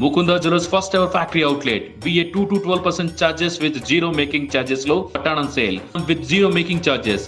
Mukunda Jewelers first ever factory outlet. BA 2 to 12% charges with zero making charges low. Pattern on sale with zero making charges.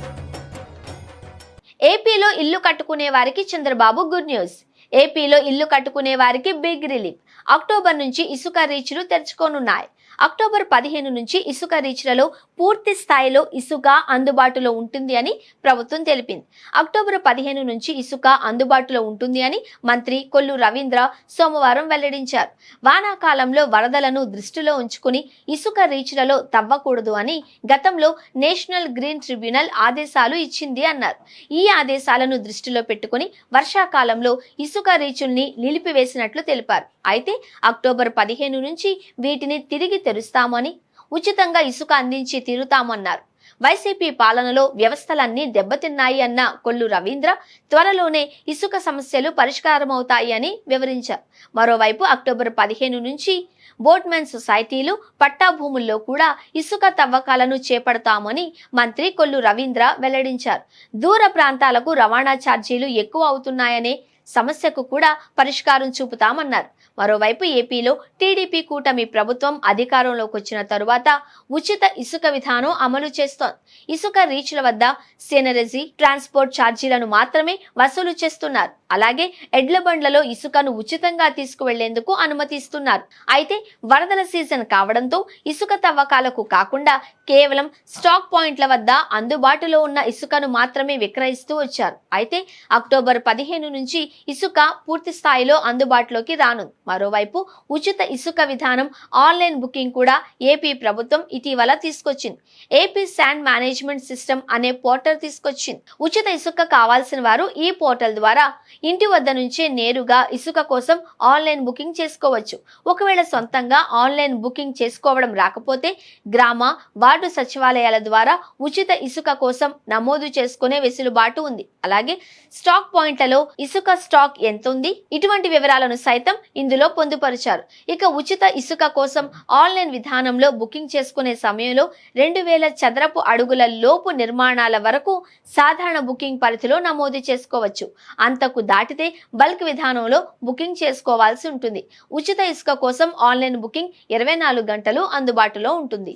ఏపీలో ఇల్లు కట్టుకునే వారికి Chandrababu good news ఏపీలో ఇల్లు కట్టుకునే వారికి బిగ్ రిలీఫ్ అక్టోబర్ నుంచి ఇసుక రీచ్లు తెరుచుకోనున్నాయి. అక్టోబర్ పదిహేను నుంచి ఇసుక రీచ్లలో పూర్తి స్థాయిలో ఇసుక అందుబాటులో ఉంటుంది అని ప్రభుత్వం తెలిపింది. అక్టోబర్ పదిహేను నుంచి ఇసుక అందుబాటులో ఉంటుంది అని మంత్రి కొల్లు రవీంద్ర సోమవారం వెల్లడించారు. వానాకాలంలో వరదలను దృష్టిలో ఉంచుకుని ఇసుక రీచ్లలో తవ్వకూడదు అని గతంలో నేషనల్ గ్రీన్ ట్రిబ్యునల్ ఆదేశాలు ఇచ్చింది అన్నారు. ఈ ఆదేశాలను దృష్టిలో పెట్టుకుని వర్షాకాలంలో ఇసుక ఇసుక రీచుల్ని నిలిపివేసినట్లు తెలిపారు. అయితే అక్టోబర్ పదిహేను నుంచి వీటిని తిరిగి తెరుస్తామని ఉచితంగా ఇసుక అందించి తీరుతామన్నారు. వైసీపీ పాలనలో వ్యవస్థలన్నీ దెబ్బతిన్నాయి అన్న కొల్లు రవీంద్ర త్వరలోనే ఇసుక సమస్యలు పరిష్కారమవుతాయి అని వివరించారు. మరోవైపు అక్టోబర్ పదిహేను నుంచి బోట్మెన్ సొసైటీలు పట్టా భూముల్లో కూడా ఇసుక తవ్వకాలను చేపడతామని మంత్రి కొల్లు రవీంద్ర వెల్లడించారు. దూర ప్రాంతాలకు రవాణా ఛార్జీలు ఎక్కువ అవుతున్నాయనే సమస్యకు కూడా పరిష్కారం చూపుతామన్నారు. మరోవైపు ఏపీలో టీడీపీ కూటమి ప్రభుత్వం అధికారంలోకి వచ్చిన తరువాత ఉచిత ఇసుక విధానం అమలు చేస్తోంది. ఇసుక రీచ్ల వద్ద సీనరజీ ట్రాన్స్పోర్ట్ ఛార్జీలను మాత్రమే వసూలు చేస్తున్నారు. అలాగే ఎడ్ల బండ్లలో ఇసుకను ఉచితంగా తీసుకువెళ్ళేందుకు అనుమతిస్తున్నారు. అయితే వరదల సీజన్ కావడంతో ఇసుక తవ్వకాలకు కాకుండా కేవలం స్టాక్ పాయింట్ల వద్ద అందుబాటులో ఉన్న ఇసుకను మాత్రమే విక్రయిస్తూ వచ్చారు. అయితే అక్టోబర్ పదిహేను నుంచి ఇసుక పూర్తి స్థాయిలో అందుబాటులోకి రానుంది. మరోవైపు ఉచిత ఇసుక విధానం ఆన్లైన్ బుకింగ్ కూడా ఏపీ ప్రభుత్వం ఇటీవల తీసుకొచ్చింది. ఏపీ శాండ్ మేనేజ్మెంట్ సిస్టమ్ అనే పోర్టల్ తీసుకొచ్చింది. ఉచిత ఇసుక కావాల్సిన వారు ఈ పోర్టల్ ద్వారా ఇంటి వద్ద నుంచే నేరుగా ఇసుక కోసం ఆన్లైన్ బుకింగ్ చేసుకోవచ్చు. ఒకవేళ సొంతంగా ఆన్లైన్ బుకింగ్ చేసుకోవడం రాకపోతే గ్రామ వార్డు సచివాలయాల ద్వారా ఉచిత ఇసుక కోసం నమోదు చేసుకునే వెసులుబాటు ఉంది. అలాగే స్టాక్ పాయింట్లలో ఇసుక స్టాక్ ఎంత ఉంది? ఇటువంటి వివరాలను సైతం ఇందులో పొందుపరిచారు. ఇక ఉచిత ఇసుక కోసం ఆన్లైన్ విధానంలో బుకింగ్ చేసుకునే సమయంలో రెండు వేల చదరపు అడుగుల లోపు నిర్మాణాల వరకు సాధారణ బుకింగ్ పరిధిలో నమోదు చేసుకోవచ్చు. అంతకు దాటితే బల్క్ విధానంలో బుకింగ్ చేసుకోవాల్సి ఉంటుంది. ఉచిత ఇసుక కోసం ఆన్లైన్ బుకింగ్ ఇరవై నాలుగు గంటలు అందుబాటులో ఉంటుంది.